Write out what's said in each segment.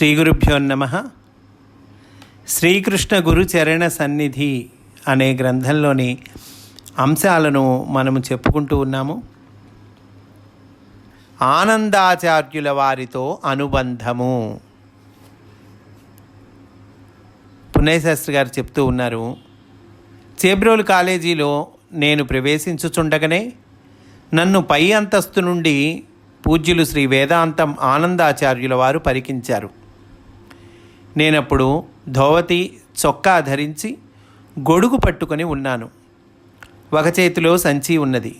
శ్రీ గురుభ్యో నమ. శ్రీకృష్ణ గురు చరణ సన్నిధి అనే గ్రంథంలోని అంశాలను మనము చెప్పుకుంటూ ఉన్నాము. ఆనందాచార్యుల వారితో అనుబంధము. పుణ్యశాస్త్రి గారు చెప్తూ ఉన్నారు చేబ్రోలు కాలేజీలో నేను ప్రవేశించుచుండగానే నన్ను పై అంతస్తు నుండి పూజ్యులు శ్రీ వేదాంతం ఆనందాచార్యుల వారు పరికించారు. నేనప్పుడు ధోవతి చొక్కా ధరించి గొడుగు పట్టుకొని ఉన్నాను. ఒక చేతిలో సంచి ఉన్నది.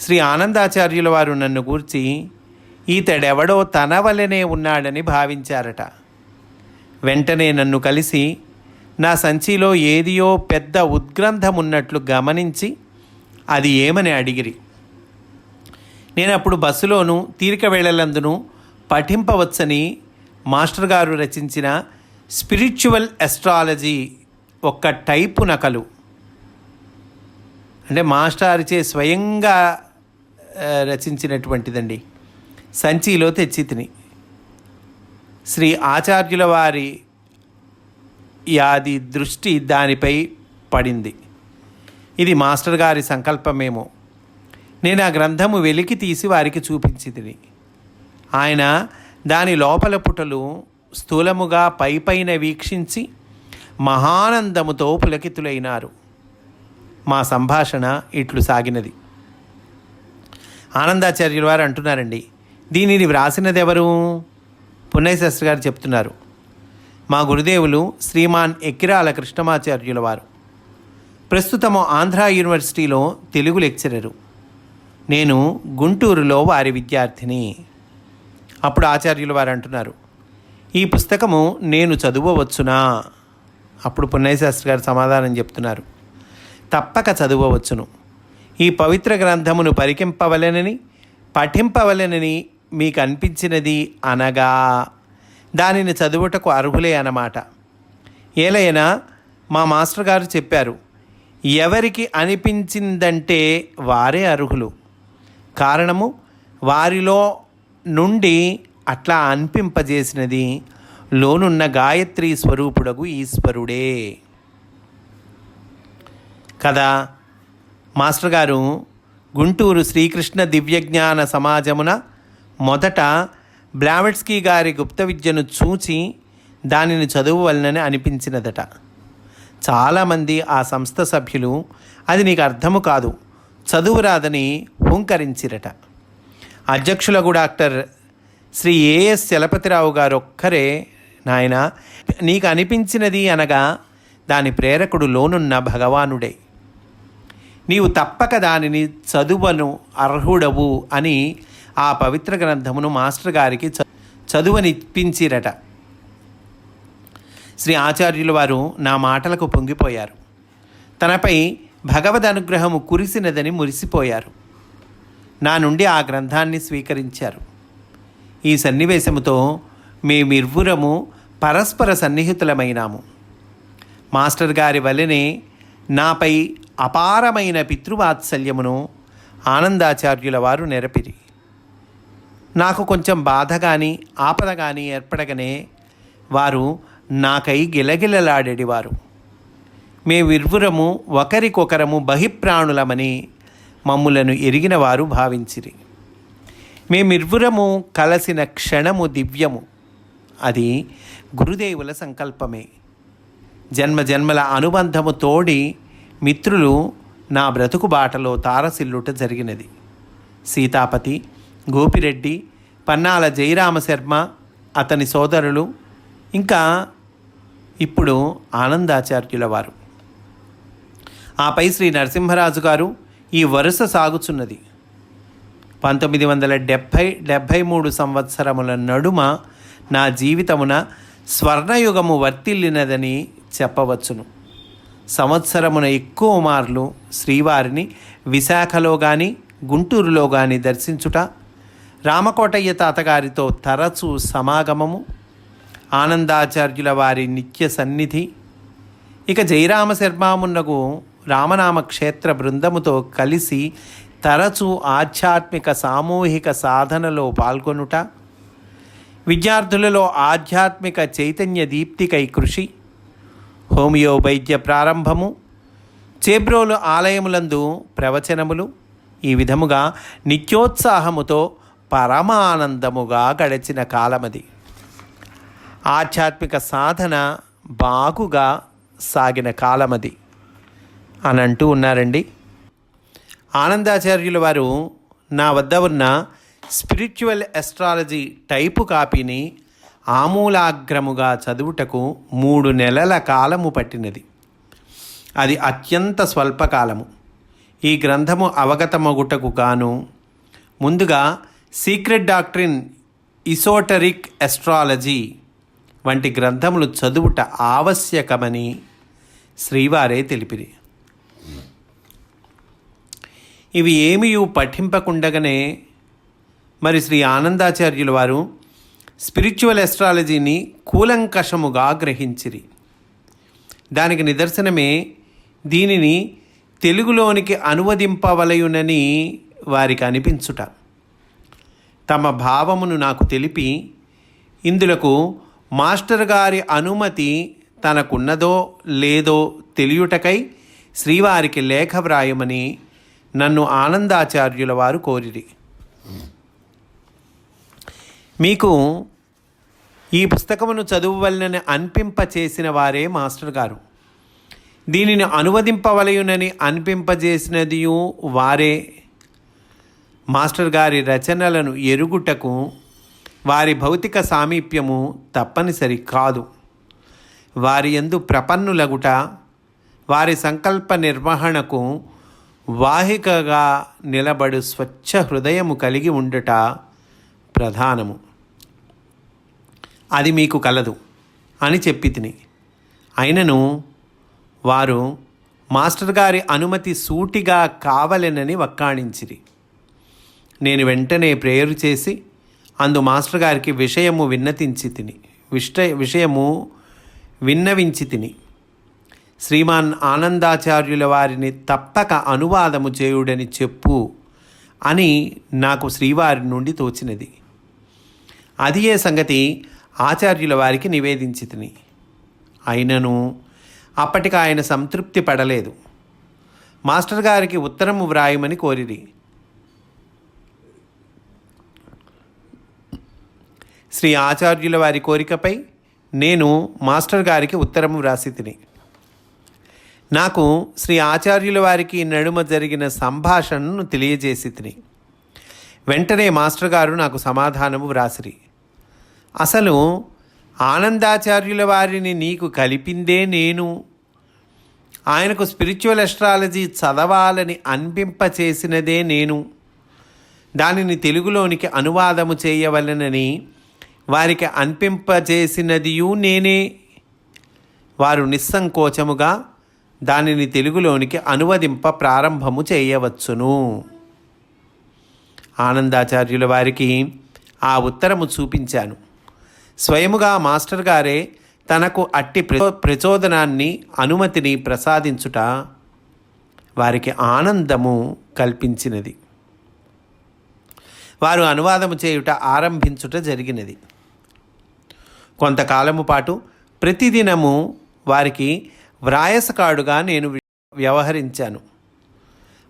శ్రీ ఆనందాచార్యుల వారు నన్ను గూర్చి ఈతడెవడో తన వలనే ఉన్నాడని భావించారట. వెంటనే నన్ను కలిసి నా సంచిలో ఏదియో పెద్ద ఉద్గ్రంథం ఉన్నట్లు గమనించి అది ఏమని అడిగిరి? నేను అప్పుడు బస్సులోనూ తీరిక వేళలందును పఠింపవచ్చని మాస్టర్ గారు రచించిన స్పిరిచువల్ ఎస్ట్రాలజీ ఒక్క టైపు నకలు. అంటే మాస్టారిచే స్వయంగా రచించినటువంటిదండి. సంచిలో తెచ్చి తిని శ్రీ ఆచార్యుల వారి యాది దృష్టి దానిపై పడింది. ఇది మాస్టర్ గారి సంకల్పమేమో. నేను ఆ గ్రంథము వెలికి తీసి వారికి చూపించింది ఆయన దాని లోపల పుటలు స్థూలముగా పైపైన వీక్షించి మహానందముతో పులకితులైనారు. మా సంభాషణ ఇట్లు సాగినది. ఆనందాచార్యుల వారు అంటున్నారండి దీనిని వ్రాసినది ఎవరు గారు చెప్తున్నారు మా గురుదేవులు శ్రీమాన్ ఎక్కిరాల కృష్ణమాచార్యుల వారు. ప్రస్తుతము ఆంధ్ర యూనివర్సిటీలో తెలుగు లెక్చరరు. నేను గుంటూరులో వారి విద్యార్థిని. అప్పుడు ఆచార్యులు వారు అంటున్నారు ఈ పుస్తకము నేను చదువవచ్చునా? అప్పుడు పున్నయశాస్త్రి గారు సమాధానం చెప్తున్నారు తప్పక చదువవచ్చును. ఈ పవిత్ర గ్రంథమును పరికింపవలెనని పఠింపవలెనని మీకు అనిపించినది అనగా దానిని చదువుటకు అర్హులే అన్నమాట. ఏలైనా మా మాస్టర్ గారు చెప్పారు ఎవరికి అనిపించిందంటే వారే అర్హులు. కారణము వారిలో నుండి అట్లా అనిపింపజేసినది లోనున్న గాయత్రి స్వరూపుడగు ఈశ్వరుడే. కదా మాస్టర్ గారు గుంటూరు శ్రీకృష్ణ దివ్యజ్ఞాన సమాజమున మొదట బ్లావెట్స్కీ గారి గుప్త విద్యను చూచి దానిని చదువువలనని అనిపించినదట. చాలామంది ఆ సంస్థ సభ్యులు అది నీకు అర్థము కాదు చదువు రాదని హుంకరించిరట. అధ్యక్షులకు డాక్టర్ శ్రీ ఏఎస్ చలపతిరావు గారు ఒక్కరే నాయన. నీకు అనిపించినది అనగా దాని ప్రేరకుడు లోనున్న భగవానుడే. నీవు తప్పక దానిని చదువను అర్హుడవు అని ఆ పవిత్ర గ్రంథమును మాస్టర్ గారికి చ- చదువనిప్పించిరట శ్రీ ఆచార్యుల వారు నా మాటలకు పొంగిపోయారు. తనపై భగవద్ అనుగ్రహము కురిసినదని మురిసిపోయారు. నా నుండి ఆ గ్రంథాన్ని స్వీకరించారు. ఈ సన్నివేశముతో మేమిర్వురము పరస్పర సన్నిహితులమైనాము. మాస్టర్ గారి వలనే నాపై అపారమైన పితృవాత్సల్యమును ఆనందాచార్యుల వారు నెరపిరి. నాకు కొంచెం బాధ కానీ ఆపద కానీ ఏర్పడగానే వారు నాకై గిలగిలలాడేవారు మేమిర్వురము ఒకరికొకరము బహిప్రాణులమని మమ్ములను ఎరిగిన వారు భావించిరి. మేమిర్వురము కలసిన క్షణము దివ్యము. అది గురుదేవుల సంకల్పమే. జన్మ జన్మల అనుబంధము తోడి మిత్రులు నా బ్రతుకు బాటలో తారసిల్లుట జరిగినది. సీతాపతి గోపిరెడ్డి పన్నాల జయరామశర్మ అతని సోదరులు ఇంకా ఇప్పుడు ఆనందాచార్యుల వారు. ఆపై శ్రీ నరసింహరాజు గారు ఈ వరుస సాగుచున్నది. పంతొమ్మిది వందల డెబ్భై డెబ్భై మూడు సంవత్సరముల నడుమ నా జీవితమున స్వర్ణయుగము వర్తిల్లినదని చెప్పవచ్చును. సంవత్సరమున ఎక్కువ మార్లు శ్రీవారిని విశాఖలో కానీ గుంటూరులో కానీ దర్శించుట రామకోటయ్య తాతగారితో తరచు సమాగమము ఆనందాచార్యుల వారి నిత్య సన్నిధి ఇక జయరామ రామనామ క్షేత్ర బృందముతో కలిసి తరచూ ఆధ్యాత్మిక సామూహిక సాధనలో పాల్గొనుట విద్యార్థులలో ఆధ్యాత్మిక చైతన్య దీప్తికై కృషి హోమియో వైద్య ప్రారంభము చేబ్రోలు ఆలయములందు ప్రవచనములు ఈ విధముగా నిత్యోత్సాహముతో పరమానందముగా గడిచిన కాలమది. ఆధ్యాత్మిక సాధన బాగుగా సాగిన కాలమది. అని అంటూ ఉన్నారండి. ఆనందాచార్యుల వారు నా వద్ద ఉన్న స్పిరిచువల్ ఎస్ట్రాలజీ టైపు కాపీని ఆమూలాగ్రముగా చదువుటకు మూడు నెలల కాలము పట్టినది. అది అత్యంత స్వల్పకాలము. ఈ గ్రంథము అవగతమగుటకు గాను ముందుగా సీక్రెట్ డాక్ట్రిన్ ఇసోటరిక్ ఎస్ట్రాలజీ వంటి గ్రంథములు చదువుట ఆవశ్యకమని శ్రీవారే తెలిపిరి. ఇవి ఏమియు పఠింపకుండగానే మరి శ్రీ ఆనందాచార్యుల వారు స్పిరిచువల్ ఎస్ట్రాలజీని కూలంకషముగా గ్రహించిరి. దానికి నిదర్శనమే దీనిని తెలుగులోనికి అనువదింపవలయునని వారికి అనిపించుట. తమ భావమును నాకు తెలిపి ఇందులకు మాస్టర్ గారి అనుమతి తనకున్నదో లేదో తెలియుటకై శ్రీవారికి లేఖ వ్రాయమని నన్ను ఆనందాచార్యుల వారు కోరిరి. మీకు ఈ పుస్తకమును చదువువలనని అనిపింపచేసిన వారే మాస్టర్ గారు. దీనిని అనువదింపవలయునని అనిపింపజేసినదియు వారే మాస్టర్ గారి రచనలను ఎరుగుటకు వారి భౌతిక సామీప్యము తప్పనిసరి కాదు. వారి ఎందు ప్రపన్నులగుట వారి సంకల్ప నిర్వహణకు వాహికగా నిలబడు స్వచ్ఛ హృదయము కలిగి ఉండుట ప్రధానము. అది మీకు కలదు అని చెప్పి తిని. అయినను వారు మాస్టర్ గారి అనుమతి సూటిగా కావలెనని వక్కాణించిరి. నేను వెంటనే ప్రేయరు చేసి అందు మాస్టర్ గారికి విషయము విన్నతించి తిని. విష్ట విషయము విన్నవించి తిని. శ్రీమాన్ ఆనందాచార్యుల వారిని తప్పక అనువాదము చేయుడని చెప్పు అని నాకు శ్రీవారి నుండి తోచినది. అది ఏ సంగతి ఆచార్యుల వారికి నివేదించితిని. అయినను అప్పటికి ఆయన సంతృప్తి పడలేదు. మాస్టర్ గారికి ఉత్తరము వ్రాయమని కోరిరి. శ్రీ ఆచార్యుల వారి కోరికపై నేను మాస్టర్ గారికి ఉత్తరము వ్రాసి తిని నాకు శ్రీ ఆచార్యుల వారికి నడుమ జరిగిన సంభాషణను తెలియజేసి తిని వెంటనే మాస్టర్ గారు నాకు సమాధానము వ్రాసిరి. అసలు ఆనందాచార్యుల వారిని నీకు కలిపిందే నేను. ఆయనకు స్పిరిచువల్ ఎస్ట్రాలజీ చదవాలని అనిపింపచేసినదే నేను. దానిని తెలుగులోనికి అనువాదము చేయవలనని వారికి అనిపింపజేసినదియు నేనే. వారు నిస్సంకోచముగా దానిని తెలుగులోనికి అనువదింప ప్రారంభము చేయవచ్చును. ఆనందాచార్యుల వారికి ఆ ఉత్తరము చూపించాను. స్వయముగా మాస్టర్ గారే తనకు అట్టి ప్రచో ప్రచోదనాన్ని అనుమతిని ప్రసాదించుట వారికి ఆనందము కల్పించినది. వారు అనువాదము చేయుట ఆరంభించుట జరిగినది. కొంతకాలము పాటు ప్రతిదినము వారికి వ్రాయసకాడుగా నేను వ్యవహరించాను.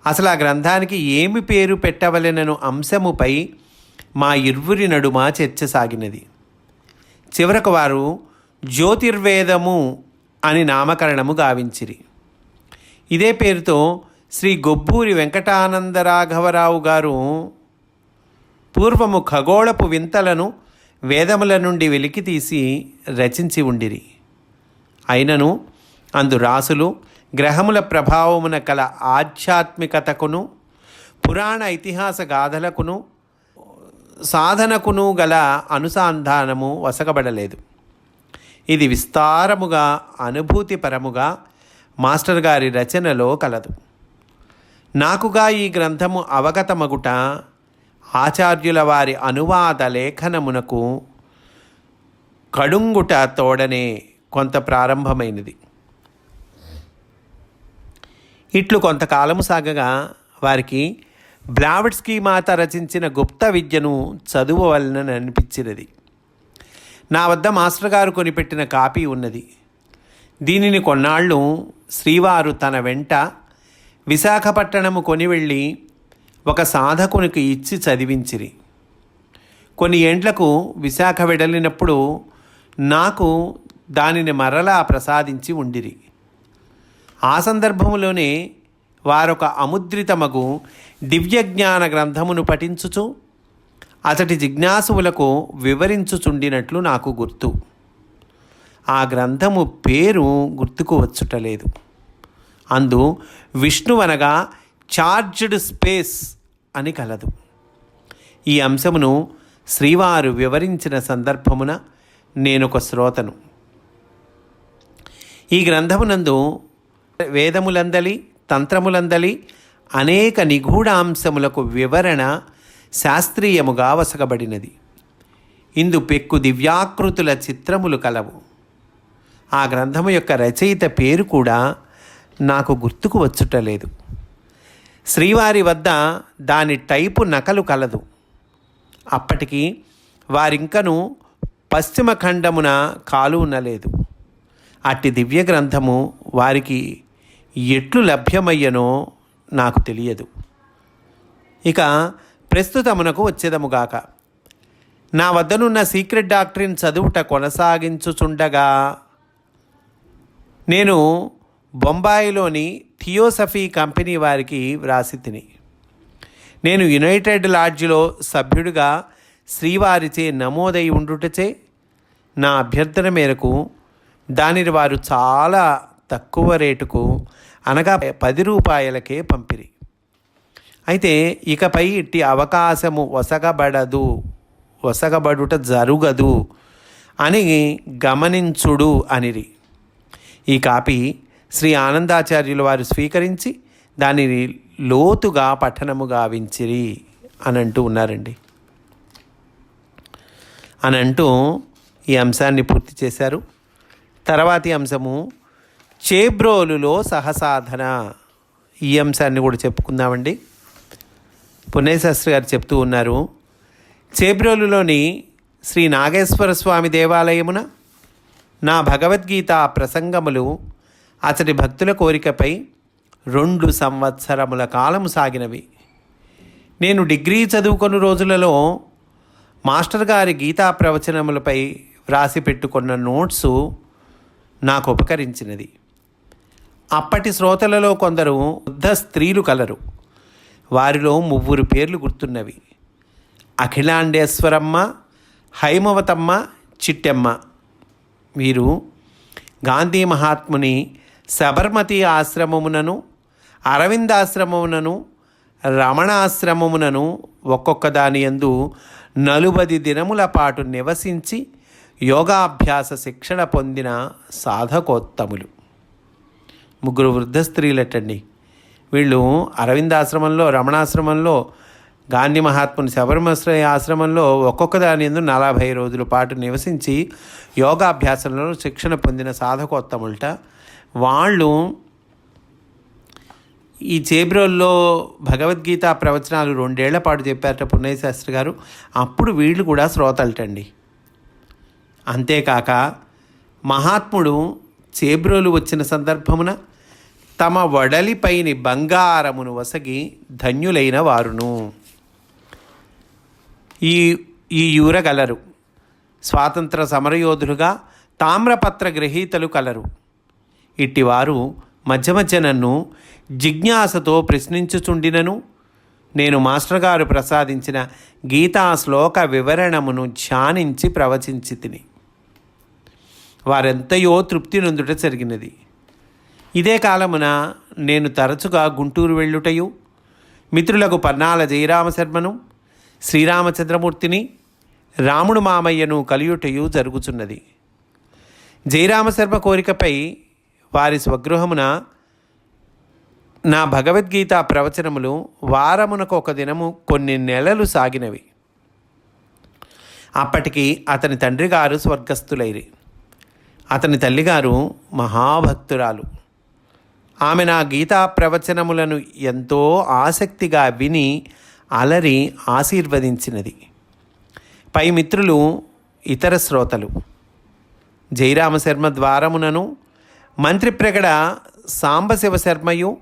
అసలు ఆ గ్రంథానికి ఏమి పేరు పెట్టవలెనను అంశముపై మా ఇరువురి నడుమ చర్చ సాగినది. చివరకు వారు జ్యోతిర్వేదము అని నామకరణము గావించిరి. ఇదే పేరుతో శ్రీ గొబ్బూరి వెంకటానందరాఘవరావు గారు పూర్వము ఖగోళపు వింతలను వేదముల నుండి వెలికి తీసి రచించి ఉండిరి. అయినను అందు రాసులు గ్రహముల ప్రభావమున కల ఆధ్యాత్మికతకును పురాణ ఇతిహాస గాథలకును సాధనకును గల అనుసంధానము వసకబడలేదు. ఇది విస్తారముగా అనుభూతిపరముగా మాస్టర్ గారి రచనలో కలదు. నాకుగా ఈ గ్రంథము అవగతమగుట ఆచార్యుల వారి అనువాద లేఖనమునకు కడుంగుట తోడనే కొంత ప్రారంభమైనది. ఇట్లు కొంతకాలము సాగగా వారికి బ్లావిడ్స్కీ మాత రచించిన గుప్త విద్యను చదువవలనని అనిపించినది. నా వద్ద మాస్టర్ గారు కొనిపెట్టిన కాపీ ఉన్నది. దీనిని కొన్నాళ్ళు శ్రీవారు తన వెంట విశాఖపట్టణము కొని వెళ్ళి ఒక సాధకునికి ఇచ్చి చదివించిరి. కొన్ని ఏండ్లకు విశాఖ వెడలినప్పుడు నాకు దానిని మరలా ప్రసాదించి ఉండిరి. ఆ సందర్భములోనే వారొక అముద్రితమగు దివ్యజ్ఞాన గ్రంథమును పఠించుచు అతటి జిజ్ఞాసువులకు వివరించుచుండినట్లు నాకు గుర్తు. ఆ గ్రంథము పేరు గుర్తుకు వచ్చుటలేదు. అందు విష్ణువనగా చార్జ్డ్ స్పేస్ అని కలదు. ఈ అంశమును శ్రీవారు వివరించిన సందర్భమున నేనొక శ్రోతను. ఈ గ్రంథమునందు వేదములందలి తంత్రములందలి అనేక నిగూఢాంశములకు వివరణ శాస్త్రీయముగా వసగబడినది. ఇందు పెక్కు దివ్యాకృతుల చిత్రములు కలవు. ఆ గ్రంథము యొక్క రచయిత పేరు కూడా నాకు గుర్తుకు వచ్చుటలేదు. శ్రీవారి వద్ద దాని టైపు నకలు కలదు. అప్పటికి వారింకను పశ్చిమ ఖండమున కాలు ఉన్నలేదు అట్టి దివ్య గ్రంథము వారికి ఎట్లు లభ్యమయ్యనో నాకు తెలియదు. ఇక ప్రస్తుతమునకు వచ్చేదముగాక నా వద్దనున్న సీక్రెట్ డాక్టరీన్ చదువుట కొనసాగించుచుండగా నేను బొంబాయిలోని థియోసఫీ కంపెనీ వారికి వ్రాసి తిని నేను యునైటెడ్ లాడ్జ్లో సభ్యుడిగా శ్రీవారిచే నమోదై ఉండుటచే నా అభ్యర్థన మేరకు దానిని వారు చాలా తక్కువ రేటుకు అనగా పది రూపాయలకే పంపిరి. అయితే ఇకపై ఇట్టి అవకాశము వసగబడదు వసగబడుట జరుగదు అని గమనించుడు అనిరి. ఈ కాపీ శ్రీ ఆనందాచార్యుల వారు స్వీకరించి దానిని లోతుగా పఠనము గావించిరి అని అంటూ ఉన్నారండి. అని అంటూ ఈ అంశాన్ని పూర్తి చేశారు. తర్వాతి అంశము చేబ్రోలులో సహసాధన. ఈ అంశాన్ని కూడా చెప్పుకుందామండి. పుణ్యశాస్త్రి గారు చెప్తూ ఉన్నారు చేబ్రోలులోని శ్రీ నాగేశ్వర స్వామి దేవాలయమున నా భగవద్గీత ప్రసంగములు అతడి భక్తుల కోరికపై రెండు సంవత్సరముల కాలము సాగినవి. నేను డిగ్రీ చదువుకొని రోజులలో మాస్టర్ గారి గీతా ప్రవచనములపై వ్రాసి పెట్టుకున్న నోట్సు నాకు ఉపకరించినది. అప్పటి శ్రోతలలో కొందరు వృద్ధ స్త్రీలు కలరు. వారిలో ముగ్గురు పేర్లు గుర్తున్నవి. అఖిలాండేశ్వరమ్మ హైమవతమ్మ చిట్టెమ్మ. వీరు గాంధీ మహాత్ముని సబర్మతి ఆశ్రమమునను అరవిందాశ్రమమునను రమణాశ్రమమునను ఒక్కొక్క దాని యందు నలుబది దినముల పాటు నివసించి యోగాభ్యాస శిక్షణ పొందిన సాధకోత్తములు. ముగ్గురు వృద్ధ స్త్రీలటండి. వీళ్ళు అరవిందాశ్రమంలో రమణాశ్రమంలో గాంధీ మహాత్ముని శబరిమశ్రయ ఆశ్రమంలో ఒక్కొక్క దాని ఎందు నలభై రోజుల పాటు నివసించి యోగాభ్యాసంలో శిక్షణ పొందిన సాధకోత్తములట. వాళ్ళు ఈ చేబ్రోల్లో భగవద్గీత ప్రవచనాలు రెండేళ్ళ పాటు చెప్పారట పున్నయ్య శాస్త్రి గారు. అప్పుడు వీళ్ళు కూడా శ్రోతలటండి. అంతేకాక మహాత్ముడు చేబ్రోలు వచ్చిన సందర్భమున తమ వడలిపైని బంగారమును వసగి ధన్యులైన వారును. ఈ ఈ యూరగలరు స్వాతంత్ర సమరయోధులుగా తామ్రపత్ర గ్రహీతలు కలరు. ఇట్టివారు మధ్య మధ్య నన్ను జిజ్ఞాసతో ప్రశ్నించుచుండినను. నేను మాస్టర్ గారు ప్రసాదించిన గీతా శ్లోక వివరణమును ధ్యానించి ప్రవచించి తిని వారెంతయో తృప్తి నొందుట జరిగినది. ఇదే కాలమున నేను తరచుగా గుంటూరు వెళ్ళుటయు మిత్రులకు పన్నాల జయరామశర్మను శ్రీరామచంద్రమూర్తిని రాముడు మామయ్యను కలియుటయు జరుగుచున్నది. జయరామశర్మ కోరికపై వారి స్వగృహమున నా భగవద్గీత ప్రవచనములు వారమునకు ఒక దినము కొన్ని నెలలు సాగినవి. అప్పటికి అతని తండ్రి గారు స్వర్గస్థులైరి. అతని తల్లిగారు మహాభక్తురాలు. ఆమె నా గీతా ప్రవచనములను ఎంతో ఆసక్తిగా విని అలరి ఆశీర్వదించినది. పై మిత్రులు ఇతర శ్రోతలు. జయరామశర్మ ద్వారమునను మంత్రిప్రగడ సాంబశివ శర్మయు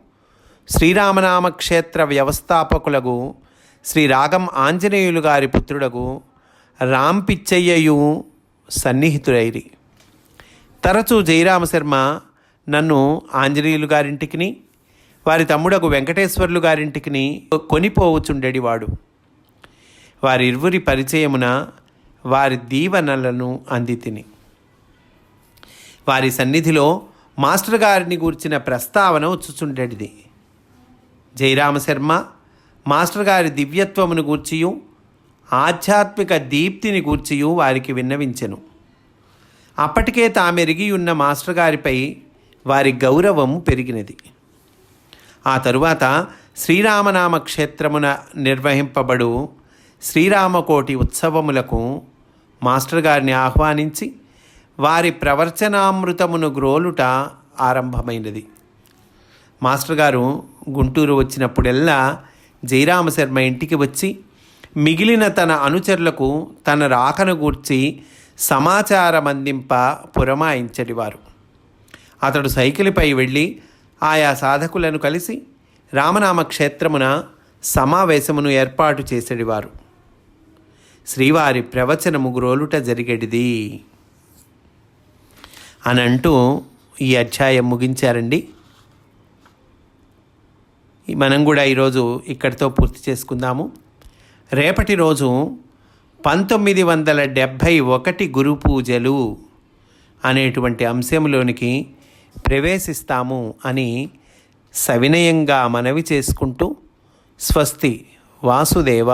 శ్రీరామనామ క్షేత్ర వ్యవస్థాపకులకు శ్రీ రాగం ఆంజనేయులు గారి పుత్రుడగు రామ్ పిచ్చయ్యయు సన్నిహితుడైరి తరచూ జయరామశర్మ నన్ను ఆంజనేయులు గారింటికిని వారి తమ్ముడకు వెంకటేశ్వర్లు గారింటికిని కొనిపోవచుండెడివాడు వారిరువురి పరిచయమున వారి దీవెనలను అంది తిని వారి సన్నిధిలో మాస్టర్ గారిని గూర్చిన ప్రస్తావన వచ్చుచుండేది జయరామశర్మ మాస్టర్ గారి దివ్యత్వమును గూర్చియు ఆధ్యాత్మిక దీప్తిని గూర్చియు వారికి విన్నవించెను. అప్పటికే తామెరిగి ఉన్న మాస్టర్ గారిపై వారి గౌరవం పెరిగినది. ఆ తరువాత శ్రీరామనామ క్షేత్రమున నిర్వహింపబడు శ్రీరామకోటి ఉత్సవములకు మాస్టర్ గారిని ఆహ్వానించి వారి ప్రవచనామృతమును గ్రోలుట ఆరంభమైనది. మాస్టర్ గారు గుంటూరు వచ్చినప్పుడెల్లా జయరామ శర్మ ఇంటికి వచ్చి మిగిలిన తన అనుచరులకు తన రాకను గూర్చి సమాచారం అందింప పురమాయించడివారు అతడు సైకిల్పై వెళ్ళి ఆయా సాధకులను కలిసి రామనామ క్షేత్రమున సమావేశమును ఏర్పాటు చేసేడివారు. శ్రీవారి ప్రవచనము గ్రోలుట జరిగేటిది అని అంటూ ఈ అధ్యాయం ముగించారండి. మనం కూడా ఈరోజు ఇక్కడితో పూర్తి చేసుకుందాము. రేపటి రోజు పంతొమ్మిది వందల డెబ్భై ఒకటి గురు పూజలు అనేటువంటి అంశంలోనికి ప్రవేశిస్తాము అని సవినయంగా మనవి చేసుకుంటూ స్వస్తి వాసుదేవ.